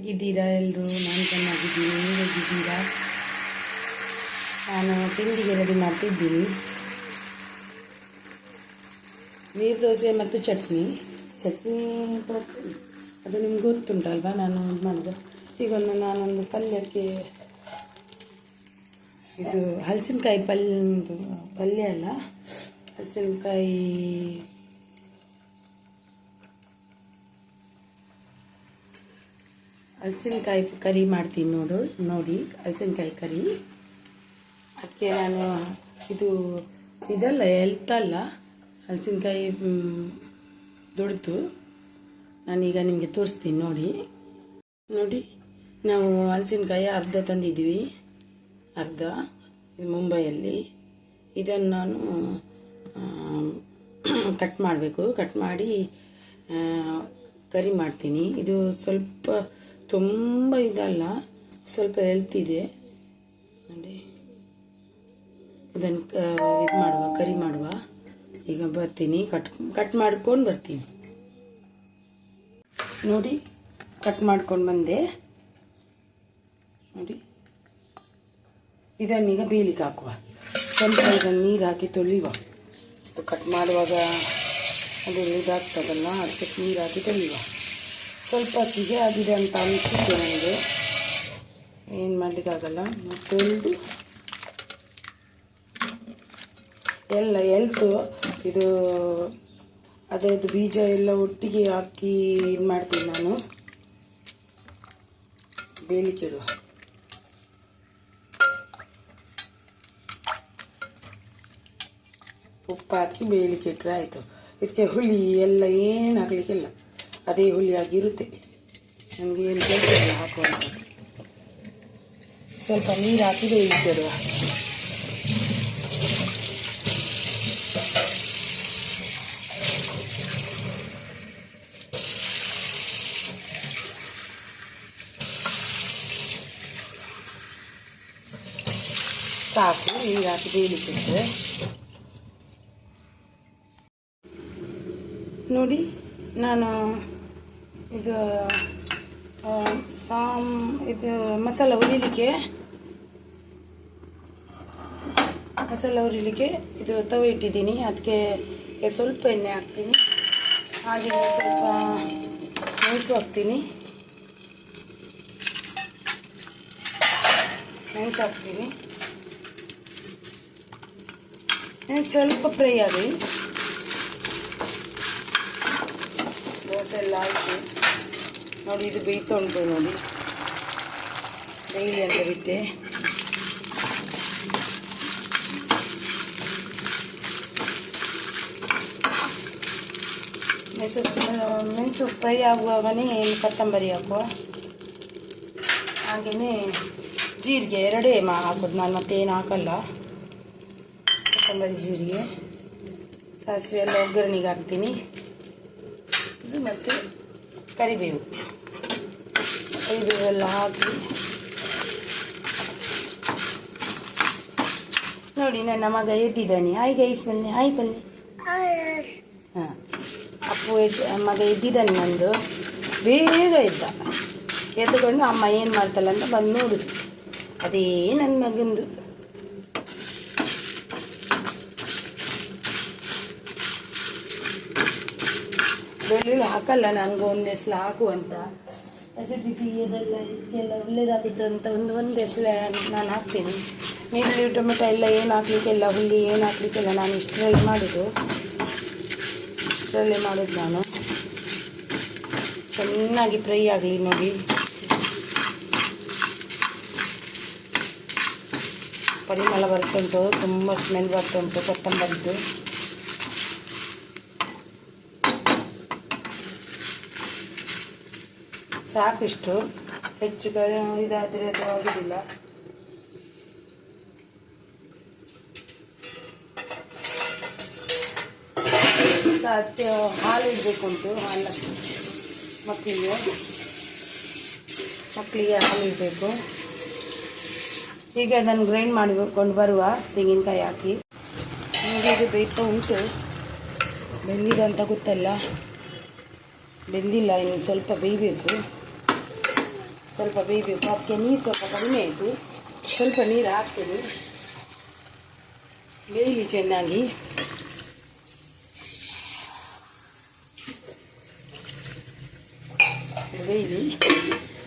ಹೇಗಿದ್ದೀರಾ ಎಲ್ಲರೂ ನಾನು ಚೆನ್ನಾಗಿದ್ದೀನಿ, ನೀವು ಹೇಗಿದ್ದೀರಾ? ನಾನು ತಿಂಡಿಗೆ ರೆಡಿ ಮಾಡ್ತಿದ್ದೀನಿ. ನೀರು ದೋಸೆ ಮತ್ತು ಚಟ್ನಿ. ಚಟ್ನಿ ಅದು ನಿಮ್ಗೆ ಗೊತ್ತುಂಟಲ್ವಾ? ನಾನು ಇದು ಮಾಡಿದೆ. ಈಗ ಒಂದು ನಾನೊಂದು ಪಲ್ಯಕ್ಕೆ ಇದು ಹಲಸಿನಕಾಯಿ ಪಲ್ಯ ಪಲ್ಯ ಅಲ್ಲ, ಹಲಸಿನಕಾಯಿ ಹಲಸಿನಕಾಯಿ ಕರಿ ಮಾಡ್ತೀನಿ ನೋಡು, ನೋಡಿ, ಹಲಸಿನಕಾಯಿ ಕರಿ. ಅದಕ್ಕೆ ನಾನು ಇದು, ಇದಲ್ಲ ಎಲ್ತಲ್ಲ ಹಲಸಿನಕಾಯಿ ದುಡ್ದು. ನಾನೀಗ ನಿಮಗೆ ತೋರಿಸ್ತೀನಿ, ನೋಡಿ. ನೋಡಿ, ನಾವು ಹಲಸಿನಕಾಯಿ ಅರ್ಧ ತಂದಿದ್ದೀವಿ. ಅರ್ಧ ಮುಂಬೈಯಲ್ಲಿ. ಇದನ್ನು ನಾನು ಕಟ್ ಮಾಡಬೇಕು. ಕಟ್ ಮಾಡಿ ಕರಿ ಮಾಡ್ತೀನಿ. ಇದು ಸ್ವಲ್ಪ ತುಂಬ ಇದಲ್ಲ, ಸ್ವಲ್ಪ ಹೆಲ್ತ್ ಇದೆ. ನೋಡಿ. ಇದನ್ನು ಇದು ಮಾಡುವ, ಕರಿ ಮಾಡುವ. ಈಗ ಬರ್ತೀನಿ ಕಟ್ ಕಟ್ ಮಾಡ್ಕೊಂಡು ಬರ್ತೀನಿ. ನೋಡಿ ಕಟ್ ಮಾಡ್ಕೊಂಡು ಬಂದೆ. ನೋಡಿ. ಇದನ್ನೀಗ ಬೇಯಲಿಕ್ಕೆ ಹಾಕುವ. ಸ್ವಲ್ಪ ಇದನ್ನು ನೀರು ಹಾಕಿ ತೊಳಿವ ಕಟ್ ಮಾಡುವಾಗ ಅದು ಇದಾಗ್ತದಲ್ಲ, ಅದಕ್ಕೆ ನೀರು ಹಾಕಿ ತೊಳೆಯುವ. ಸ್ವಲ್ಪ ಸಿಹಿ ಆಗಿದೆ ಅಂತ ಅನಿಸುತ್ತೆ ನನಗೆ. ಏನು ಮಾಡಲಿಕ್ಕಾಗಲ್ಲ? ತೊಳೆದು ಎಲ್ಲ ಎಲ್ತು ಇದು ಅದರದ್ದು ಬೀಜ ಎಲ್ಲ ಒಟ್ಟಿಗೆ ಹಾಕಿ ಇದು ಮಾಡ್ತೀನಿ ನಾನು. ಬೇಲಿ ಇಡುವ. ಉಪ್ಪು ಹಾಕಿ ಬೇಯಲಿಕ್ಕೆ ಇಟ್ಟರೆ ಆಯಿತು. ಇದಕ್ಕೆ ಹುಳಿ ಎಲ್ಲ ಏನು ಹಾಕ್ಲಿಕ್ಕಿಲ್ಲ. ಅದೇ ಹುಳಿಯಾಗಿರುತ್ತೆ ನಮಗೆ ಏನು ಕೆಲಸ ಇಲ್ಲ ಹಾಕುವಂಥದ್ದು ಸ್ವಲ್ಪ ನೀರು ಹಾಕಿ ಬೇಯಲಿಕ್ಕೆ ಇಡುವ ಸಾಕು, ನೀರು ಹಾಕಿ ಬೇಯಲಿಕ್ಕೆ ನೋಡಿ, ನಾನು ಇದು ಸಾಮ್, ಇದು ಮಸಾಲ ಹುರಿಲಿಕ್ಕೆ ಮಸಾಲ ಹುರಿಲಿಕ್ಕೆ ಇದು ತವ ಇಟ್ಟಿದ್ದೀನಿ. ಅದಕ್ಕೆ ಸ್ವಲ್ಪ ಎಣ್ಣೆ ಹಾಕ್ತೀನಿ. ಹಾಗೆ ಸ್ವಲ್ಪ ಮೆಣಸು ಹಾಕ್ತೀನಿ. ಮೆಣಸು ಹಾಕ್ತೀನಿ. ಸ್ವಲ್ಪ ಫ್ರೈ ಆಗಲಿ. ದೋಸೆ ಎಲ್ಲ ಆಯಿತು. ನೋಡಿ, ಇದು ಬೇಯ್ತಾ ಉಂಟು ನೋಡಿ. ಡೈಲಿ ಅಂತ ಬಿಟ್ಟೆ. ಮೆಣಸು ಮೆಣಸು ಫ್ರೈ ಆಗುವಾಗನೇ ಕೊತ್ತಂಬರಿ ಹಾಕುವ. ಹಾಗೆಯೇ ಜೀರಿಗೆ ಎರಡೇ ಮಾ ಹಾಕೋದು ನಾನು ಮತ್ತೇನು ಹಾಕಲ್ಲ. ಕೊತ್ತಂಬರಿ ಜೀರಿಗೆ. ಸಾಸಿವೆ ಎಲ್ಲ ಒಗ್ಗರಣೆಗೆ ಹಾಕ್ತೀನಿ. ಇದು ಮತ್ತು ಕರಿಬೇವು. ಕರಿಬೇವೆಲ್ಲ ಹಾಕಿ. ನೋಡಿ, ನನ್ನ ಮಗ ಎದ್ದಿದ್ದಾನೆ. ಹಾಯ್ ಗೈಸ್ ಬನ್ನಿ, ಹಾಯ್ ಬನ್ನಿ. ಹಾಂ. ಅಪ್ಪು ಎದ್ ಮಗ ಎದ್ದಿದ್ದಾನೆ ನಂದು. ಬೇಗ ಎದ್ದ. ಎದ್ದುಕೊಂಡು ಅಮ್ಮ ಏನು ಮಾಡ್ತಾಳೆ ಅಂತ ಬಂದು ನೋಡುದು. ಅದೇ ನನ್ನ ಮಗಂದು. ಬೆಳ್ಳುಳ್ಳಿ ಹಾಕಲ್ಲ ನನಗೆ ಒಂದೇ ಸಲ ಹಾಕು ಅಂತ. ಅಸಿಡಿಟಿ ಅದೆಲ್ಲ ಇದಕ್ಕೆಲ್ಲ ಒಳ್ಳೇದಾಗುತ್ತೆ ಅಂತ ಒಂದು ಒಂದೇ ಸಲ ನಾನು ಹಾಕ್ತೀನಿ. ನೀರುಳ್ಳಿ ಟೊಮೆಟೊ ಎಲ್ಲ ಏನು ಹಾಕ್ಲಿಕ್ಕೆಲ್ಲ, ಹುಳಿ ಏನು ಹಾಕ್ಲಿಕ್ಕೆಲ್ಲ ನಾನು ಇಷ್ಟರಲ್ಲಿ ಮಾಡೋದು. ಇಷ್ಟರಲ್ಲೇ ಮಾಡೋದು ನಾನು. ಚೆನ್ನಾಗಿ ಫ್ರೈ ಆಗಲಿ ನೋಡಿ. ಪರಿಮಳ ಬರ್ತುಂಟು ತುಂಬ ಸ್ಮೆಲ್ ಬರ್ತುಂಟು ಕೊತ್ತಂಬರಿದ್ದು ಸಾಕಿಷ್ಟು ಹೆಚ್ಚು ಇದಾದರೆ ಅದು ಆಗುದಿಲ್ಲ. ಹಾಲು ಇಡಬೇಕು ಉಂಟು ಹಾಲು ಮಕ್ಕಳಿಗೆ ಮಕ್ಕಳಿಗೆ ಹಾಲು ಇಡಬೇಕು. ಈಗ ಅದನ್ನು ಗ್ರೈಂಡ್ ಮಾಡಿಕೊಂಡು ಬರುವ ತೆಂಗಿನಕಾಯಿ ಹಾಕಿ. ನಿಮಗೆ ಇದು ಬೇಕು ಉಂಟು? ಬೆಂದಿದೆ ಅಂತ ಗೊತ್ತಲ್ಲ. ಬೆಂದಿಲ್ಲ, ಇನ್ನು ಸ್ವಲ್ಪ ಬೇಯಬೇಕು. ಸ್ವಲ್ಪ ಬೇಯಬೇಕು ಅದಕ್ಕೆ ನೀರು ಸ್ವಲ್ಪ ಕಡಿಮೆ ಆಯಿತು. ಸ್ವಲ್ಪ ನೀರು ಹಾಕ್ತೀನಿ. ಬೇಯಲಿ ಚೆನ್ನಾಗಿ. ಬೇಯಲಿ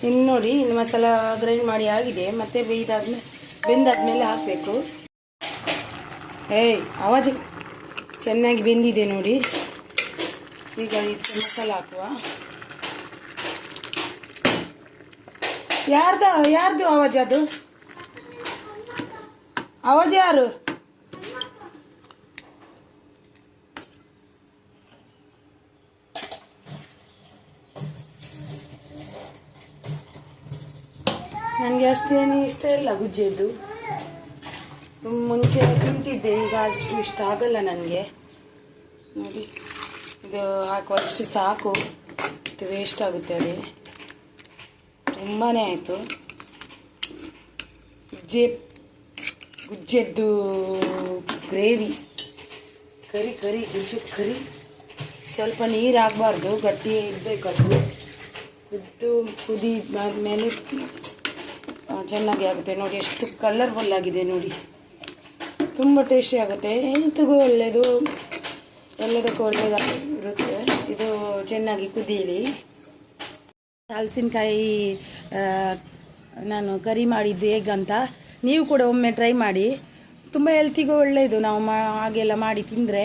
ಇನ್ನು ನೋಡಿ, ಇನ್ನು ಮಸಾಲ ಗ್ರೈಂಡ್ ಮಾಡಿ ಆಗಿದೆ. ಮತ್ತೆ ಬೇಯ್ದಾದ್ಮೇಲೆ ಬೆಂದಾದ್ಮೇಲೆ ಹಾಕಬೇಕು. ಏಯ್, ಆವಾಜ್ ಚೆನ್ನಾಗಿ ಬೆಂದಿದೆ ನೋಡಿ. ಈಗ ಇದಕ್ಕೆ ಮಸಾಲ ಹಾಕುವ. ಯಾರ್ದ, ಯಾರ್ದು ಆವಾಜ್ ಅದು? ಆವಾಜ್ ಯಾರು? ನನಗೆ ಅಷ್ಟೇನು ಇಷ್ಟ ಇಲ್ಲ ಗುಜ್ಜೆದ್ದು. ಮುಂಚೆ ತಿಂತಿದ್ದೆ, ಈಗ ಅಷ್ಟು ಇಷ್ಟ ಆಗಲ್ಲ ನನಗೆ. ನೋಡಿ, ಇದು ಹಾಕುವಷ್ಟು ಸಾಕು. ವೇಸ್ಟ್ ಆಗುತ್ತೆ ಅದೇ. ತುಂಬಾ ಆಯಿತು. ಗುಜ್ಜೆ, ಗುಜ್ಜೆದ್ದು ಗ್ರೇವಿ. ಕರಿ ಕರಿ, ಗುಜ್ಜು, ಕರಿ. ಸ್ವಲ್ಪ ನೀರು ಆಗಬಾರ್ದು ಗಟ್ಟಿ ಇರಬೇಕು ಅದು. ಕುದ್ದು, ಕುದಿ ಆದಮೇಲೆ ಚೆನ್ನಾಗಿ ಆಗುತ್ತೆ ನೋಡಿ, ಎಷ್ಟು ಕಲರ್ಫುಲ್ ಆಗಿದೆ ನೋಡಿ. ತುಂಬ ಟೇಸ್ಟಿ ಆಗುತ್ತೆ. ಎಂತಗೂ ಒಳ್ಳೆಯದು ಎಲ್ಲದಕ್ಕೂ ಒಳ್ಳೆಯದಾಗಿರುತ್ತೆ ಇದು ಚೆನ್ನಾಗಿ ಕುದೀಲಿ ಹಲಸಿನಕಾಯಿ ನಾನು ಕರಿ ಮಾಡಿದ್ದು ಹೇಗಂತ ನೀವು ಕೂಡ ಒಮ್ಮೆ ಟ್ರೈ ಮಾಡಿ. ತುಂಬ ಹೆಲ್ತಿಗೂ ಒಳ್ಳೆಯದು ನಾವು ಮಾ, ಹಾಗೆಲ್ಲ ಮಾಡಿ ತಿಂದರೆ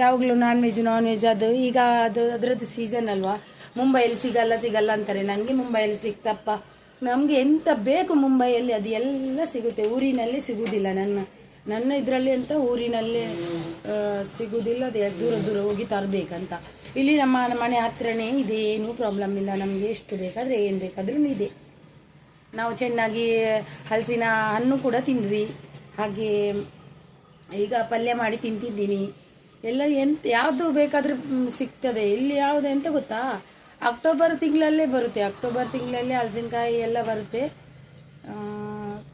ಯಾವಾಗಲೂ ನಾನ್ ವೆಜ್ ನಾನ್ ವೆಜ್ ಅದು ಈಗ ಅದು ಅದರದ್ದು ಸೀಸನ್ ಅಲ್ವಾ? ಮುಂಬೈಯಲ್ಲಿ ಸಿಗಲ್ಲ ಸಿಗಲ್ಲ ಅಂತಾರೆ. ನನಗೆ ಮುಂಬೈಯಲ್ಲಿ ಸಿಕ್ತಪ್ಪ. ನಮಗೆ ಎಂತ ಬೇಕು ಮುಂಬೈಯಲ್ಲಿ ಅದು ಎಲ್ಲ ಸಿಗುತ್ತೆ. ಊರಿನಲ್ಲಿ ಸಿಗುವುದಿಲ್ಲ ನನ್ನ. ನನ್ನ ಇದರಲ್ಲಿ ಅಂತ ಊರಿನಲ್ಲಿ ಸಿಗುವುದಿಲ್ಲ ಅದು ದೂರ ದೂರ ಹೋಗಿ ತರಬೇಕಂತ. ಇಲ್ಲಿ ನಮ್ಮ ಮನೆ ಹತ್ರನೇ ಇದೆ, ಏನು ಪ್ರಾಬ್ಲಮ್ ಇಲ್ಲ. ನಮಗೆ ಎಷ್ಟು ಬೇಕಾದರೆ ಏನು ಬೇಕಾದ್ರೂ ಇದೆ. ನಾವು ಚೆನ್ನಾಗಿ ಹಲಸಿನ ಹಣ್ಣು ಕೂಡ ತಿಂದ್ವಿ. ಹಾಗೆ ಈಗ ಪಲ್ಯ ಮಾಡಿ ತಿಂತಿದ್ದೀನಿ. ಎಲ್ಲ ಎಂತ ಯಾವುದು ಬೇಕಾದರೂ ಸಿಗ್ತದೆ. ಇಲ್ಲಿ ಯಾವುದು ಎಂತ ಗೊತ್ತಾ? ಅಕ್ಟೋಬರ್ ತಿಂಗಳಲ್ಲೇ ಬರುತ್ತೆ. ಅಕ್ಟೋಬರ್ ತಿಂಗಳಲ್ಲೇ ಹಲಸಿನಕಾಯಿ ಎಲ್ಲ ಬರುತ್ತೆ.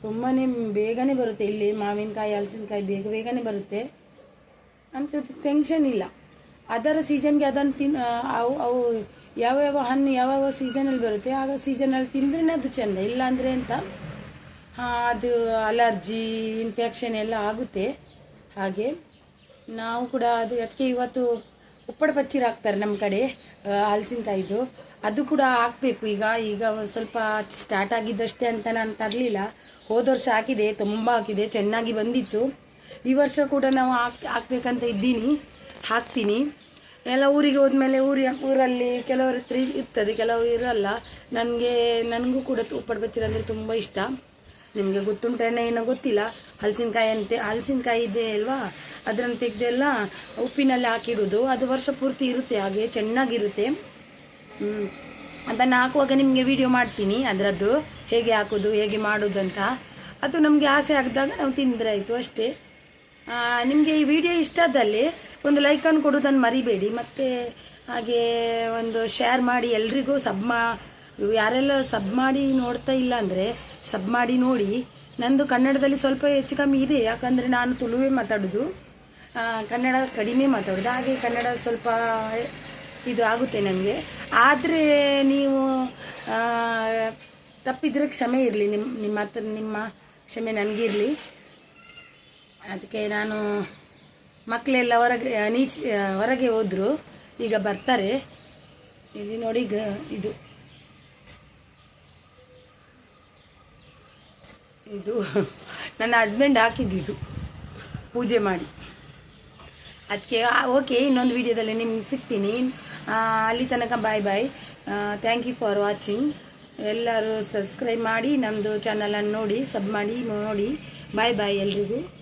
ಆ, ತುಂಬಾನೇ ಬೇಗನೆ ಬರುತ್ತೆ. ಇಲ್ಲಿ ಮಾವಿನಕಾಯಿ ಹಲಸಿನಕಾಯಿ ಬೇಗ ಬೇಗನೆ ಬರುತ್ತೆ. ಅಂತ ಟೆನ್ಷನ್ ಇಲ್ಲ. ಅದರ ಸೀಸನ್ಗೆ ಅದನ್ನು ತಿನ್ ಅವು ಅವು ಅವು ಯಾವ್ಯಾವ ಹಣ್ಣು ಯಾವ್ಯಾವ ಸೀಸನಲ್ಲಿ ಬರುತ್ತೆ ಆಗ ಸೀಸನಲ್ಲಿ ತಿಂದ್ರೇ ಅದು ಚೆಂದ. ಇಲ್ಲ ಅಂದರೆ ಅಂತ ಆ, ಅದು ಅಲರ್ಜಿ ಇನ್ಫೆಕ್ಷನ್ ಎಲ್ಲ ಆಗುತ್ತೆ. ಹಾಗೆ ನಾವು ಕೂಡ ಅದು ಅದಕ್ಕೆ ಇವತ್ತು ಉಪ್ಪಡ ಪಚ್ಚೀರು ಹಾಕ್ತಾರೆ ನಮ್ಮ ಕಡೆ ಹಲಸಿನಕಾಯಿದು. ಅದು ಕೂಡ ಹಾಕಬೇಕು. ಈಗ ಈಗ ಸ್ವಲ್ಪ ಸ್ಟಾರ್ಟ್ ಆಗಿದ್ದಷ್ಟೇ ಅಂತ ನಾನು ತರಲಿಲ್ಲ. ಹೋದ ವರ್ಷ ಹಾಕಿದೆ, ತುಂಬ ಹಾಕಿದೆ, ಚೆನ್ನಾಗಿ ಬಂದಿತ್ತು. ಈ ವರ್ಷ ಕೂಡ ನಾವು ಹಾಕ್, ಹಾಕ್ಬೇಕಂತ ಇದ್ದೀನಿ. ಹಾಕ್ತೀನಿ. ಎಲ್ಲ ಊರಿಗೆ ಹೋದ್ಮೇಲೆ ಊರಿ, ಊರಲ್ಲಿ ಕೆಲವರು ಹತ್ರ ಇರ್ತದೆ, ಕೆಲವರು ಇರಲ್ಲ. ನನಗೆ, ನನಗೂ ಕೂಡ ಉಪ್ಪಡ ಬಚ್ಚಿರ ಅಂದರೆ ತುಂಬ ಇಷ್ಟ. ನಿಮಗೆ ಗೊತ್ತುಂಟೇನೋ ಏನೋ ಗೊತ್ತಿಲ್ಲ. ಹಲಸಿನಕಾಯಿ ಅಂತೆ, ಹಲಸಿನಕಾಯಿ ಇದೆ ಅಲ್ವಾ? ಅದನ್ನು ತೆಗೆದೆಲ್ಲ ಉಪ್ಪಿನಲ್ಲಿ ಹಾಕಿಡೋದು. ಅದು ವರ್ಷ ಪೂರ್ತಿ ಇರುತ್ತೆ, ಹಾಗೆ ಚೆನ್ನಾಗಿರುತ್ತೆ. ಅದನ್ನು ಹಾಕುವಾಗ ನಿಮಗೆ ವಿಡಿಯೋ ಮಾಡ್ತೀನಿ. ಅದರದ್ದು ಹೇಗೆ ಹಾಕೋದು, ಹೇಗೆ ಮಾಡೋದು ಅಂತ. ಅದು ನಮಗೆ ಆಸೆ ಆಗಿದಾಗ ನಾವು ತಿಂದರೆ ಆಯಿತು ಅಷ್ಟೇ. ನಿಮಗೆ ಈ ವಿಡಿಯೋ ಇಷ್ಟ ಆದಲ್ಲಿ ಒಂದು ಲೈಕನ್ನು ಕೊಡೋದನ್ನು ಮರಿಬೇಡಿ. ಮತ್ತು ಹಾಗೆ ಒಂದು ಶೇರ್ ಮಾಡಿ ಎಲ್ರಿಗೂ ಸಬ್ ಮಾ, ಯಾರೆಲ್ಲ ಸಬ್ ಮಾಡಿ ನೋಡ್ತಾ ಇಲ್ಲ ಅಂದರೆ ಸಬ್ ಮಾಡಿ ನೋಡಿ. ನಂದು ಕನ್ನಡದಲ್ಲಿ ಸ್ವಲ್ಪ ಹೆಚ್ಚು ಕಮ್ಮಿ ಇದೆ. ಯಾಕಂದರೆ ನಾನು ತುಳುವೆ ಮಾತಾಡೋದು. ಕನ್ನಡ ಕಡಿಮೆ ಮಾತಾಡೋದು. ಹಾಗೆ ಕನ್ನಡ ಸ್ವಲ್ಪ ಇದು ಆಗುತ್ತೆ ನನಗೆ ಆದರೆ ನೀವು ತಪ್ಪಿದ್ರೆ ಕ್ಷಮೆ ಇರಲಿ. ನಿಮ್ಮ ನಿಮ್ಮ ಹತ್ರ, ನಿಮ್ಮ ಕ್ಷಮೆ ನನಗಿರಲಿ ಅದಕ್ಕೆ ನಾನು ಮಕ್ಕಳೆಲ್ಲ ಹೊರಗೆ ನೀಚ ಹೊರಗೆ ಹೋದರು. ಈಗ ಬರ್ತಾರೆ. ಇಲ್ಲಿ ನೋಡಿ ಈಗ ಇದು. ಇದು ನನ್ನ ಹಸ್ಬೆಂಡ್ ಹಾಕಿದ್ದು ಪೂಜೆ ಮಾಡಿ. ಅದಕ್ಕೆ ಓಕೆ ಇನ್ನೊಂದು ವಿಡಿಯೋದಲ್ಲಿ ನಿಮ್ಗೆ ಸಿಗ್ತೀನಿ. ಅಲ್ಲಿ ತನಕ bye bye thank you for watching ಎಲ್ಲರೂ ಸಬ್ಸ್ಕ್ರೈಬ್ ಮಾಡಿ ನಮ್ಮದು ಚಾನಲನ್ನು ನೋಡಿ ಸಬ್ ಮಾಡಿ, ನೋಡಿ. ಬಾಯ್ ಬಾಯ್ ಎಲ್ರಿಗೂ.